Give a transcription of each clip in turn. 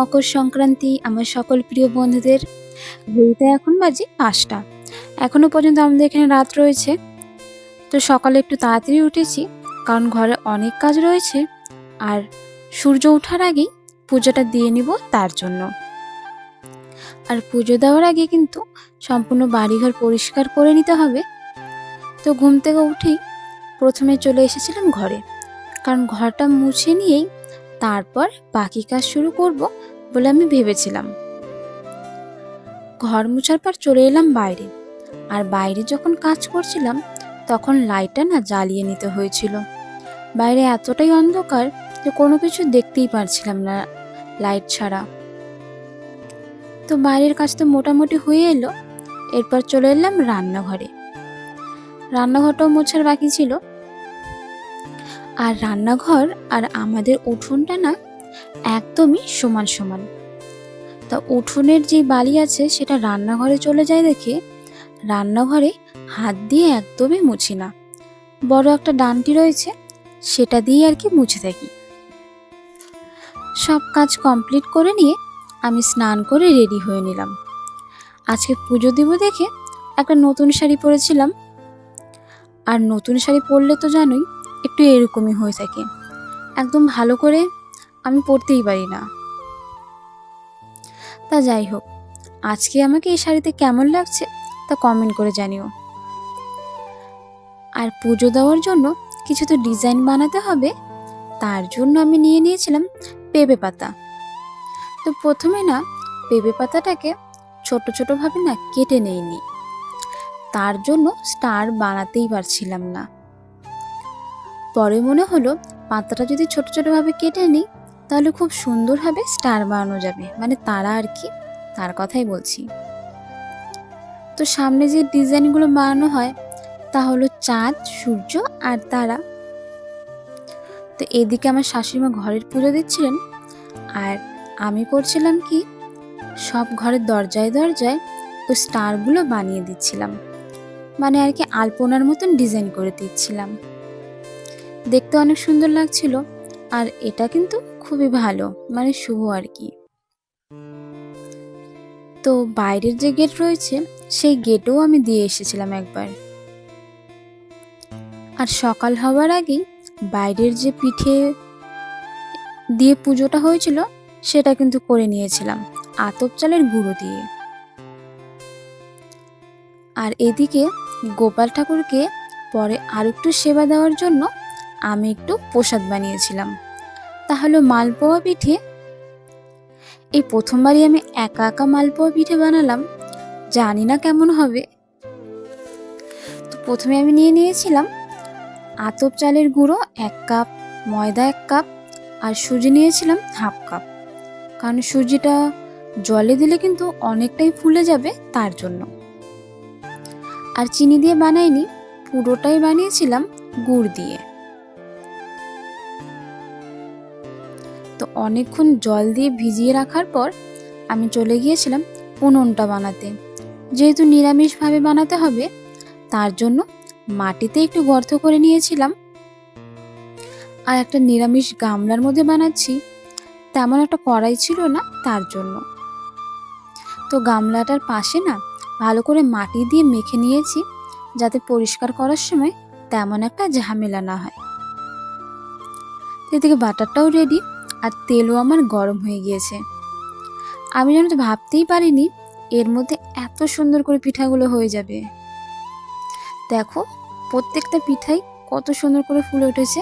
মকর সংক্রান্তি আমার সকল প্রিয় বন্ধুদের। ঘড়িতে এখন বাজে পাঁচটা। এখনও পর্যন্ত আমাদের এখানে রাত রয়েছে। তো সকালে একটু তাড়াতাড়ি উঠেছি, কারণ ঘরে অনেক কাজ রয়েছে। আর সূর্য ওঠার আগেই পুজোটা দিয়ে নিব তার জন্য। আর পুজো দেওয়ার আগে কিন্তু সম্পূর্ণ বাড়িঘর পরিষ্কার করে নিতে হবে। তো ঘুম থেকে উঠেই প্রথমে চলে এসেছিলাম ঘরে। কারণ ঘরটা মুছে নিয়েই তারপর বাকি কাজ শুরু করব বলে আমি ভেবেছিলাম। ঘর মুছার পর চলে এলাম বাইরে। আর বাইরে যখন কাজ করছিলাম, তখন লাইটটা না জ্বালিয়ে নিতে হয়েছিল। বাইরে এতটাই অন্ধকার যে কোনো কিছু দেখতেই পারছিলাম না লাইট ছাড়া। তো বাইরের কাজ তো মোটামুটি হয়ে এলো। এরপর চলে এলাম রান্নাঘরে। রান্নাঘরটাও মোছার বাকি ছিল। আর রান্নাঘর আর আমাদের উঠোনটা না একদমই সমান সমান। তা উঠোনের যে বালি আছে সেটা রান্নাঘরে চলে যায় দেখে রান্নাঘরে হাত দিয়ে একদমই মুছি না। বড় একটা ডানটি রয়েছে, সেটা দিয়ে আর কি মুছে থাকি। সব কাজ কমপ্লিট করে নিয়ে আমি স্নান করে রেডি হয়ে নিলাম। আজকে পুজো দিব দেখে একটা নতুন শাড়ি পরেছিলাম। আর নতুন শাড়ি পরলে তো জানোই একটু এরকমই হয়ে থাকে। একদম ভালো করে আমি পরতেই পারি না। তা যাই হোক, আজকে আমাকে এই শাড়িতে কেমন লাগছে তা কমেন্ট করে জানিও। আর পুজো দেওয়ার জন্য কিছু তো ডিজাইন বানাতে হবে, তার জন্য আমি নিয়ে নিয়েছিলাম পেঁপে পাতা। তো প্রথমে না, পেঁপে পাতাটাকে ছোট ছোটোভাবে না কেটে নেইনি। তার জন্য স্টার বানাতেই পারছিলাম না। পরে মনে হলো পাতাটা যদি ছোট ছোটোভাবে কেটে নিই, তাহলে খুব সুন্দরভাবে স্টার বানানো যাবে। মানে তারা আর কি, তার কথাই বলছি। তো সামনে যে ডিজাইনগুলো বানানো হয়, তা হলো চাঁদ, সূর্য আর তারা। তো এদিকে আমার শাশুড়িমা ঘরের পুজো দিচ্ছিলেন। আর আমি করছিলাম কি, সব ঘরের দরজায় দরজায় তো স্টারগুলো বানিয়ে দিচ্ছিলাম। মানে আর কি আলপনার মতন ডিজাইন করে দিচ্ছিলাম। দেখতে অনেক সুন্দর লাগছিল, আর এটা কিন্তু খুবই ভালো মানে শুভ আর কি। তো বাইরের যে গেট রয়েছে, সেই গেটও আমি দিয়ে এসেছিলাম একবার। আর সকাল হওয়ার আগেই বাইরের যে পিঠে দিয়ে পুজোটা হয়েছিল, সেটা কিন্তু করে নিয়েছিলাম, আতপ চালের গুঁড়ো দিয়ে। আর এদিকে গোপাল ঠাকুরকে পরে আর একটু সেবা দেওয়ার জন্য আমি একটু প্রসাদ বানিয়েছিলাম। তাহলে মালপোয়া পিঠে। এই প্রথমবারই আমি একা একা মালপোয়া পিঠে বানালাম। জানি না কেমন হবে। তো প্রথমে আমি নিয়ে নিয়েছিলাম আতপ চালের গুঁড়ো এক কাপ, ময়দা এক কাপ আর সুজি নিয়েছিলাম হাফ কাপ। কারণ সুজিটা জলে দিলে কিন্তু অনেকটাই ফুলে যাবে তার জন্য। আর চিনি দিয়ে বানাইনি, পুরোটাই বানিয়েছিলাম গুড় দিয়ে। অনেকক্ষণ জল দিয়ে ভিজিয়ে রাখার পর আমি চলে গিয়েছিলাম উনুনটা বানাতে। যেহেতু নিরামিষভাবে বানাতে হবে, তার জন্য মাটিতে একটু গর্ত করে নিয়েছিলাম। আর একটা নিরামিষ গামলার মধ্যে বানাচ্ছি। তেমন একটা কড়াই ছিল না তার জন্য। তো গামলাটার পাশে না ভালো করে মাটি দিয়ে মেখে নিয়েছি, যাতে পরিষ্কার করার সময় তেমন একটা ঝামেলা না হয়। এদিকে বাটারটাও রেডি আর তেলও আমার গরম হয়ে গিয়েছে। আমি যেন তো ভাবতেই পারিনি এর মধ্যে এত সুন্দর করে পিঠাগুলো হয়ে যাবে। দেখো, প্রত্যেকটা পিঠাই কত সুন্দর করে ফুলে উঠেছে।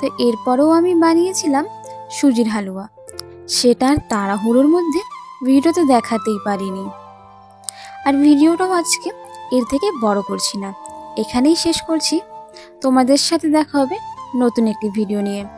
তো এরপরেও আমি বানিয়েছিলাম সুজির হালুয়া। সেটা আর তাড়াহুড়োর মধ্যে ভিডিওতে দেখাতেই পারিনি। আর ভিডিওটাও আজকে এর থেকে বড় করছি না। এখানেই শেষ করছি। তোমাদের সাথে দেখা হবে নতুন একটি ভিডিও নিয়ে।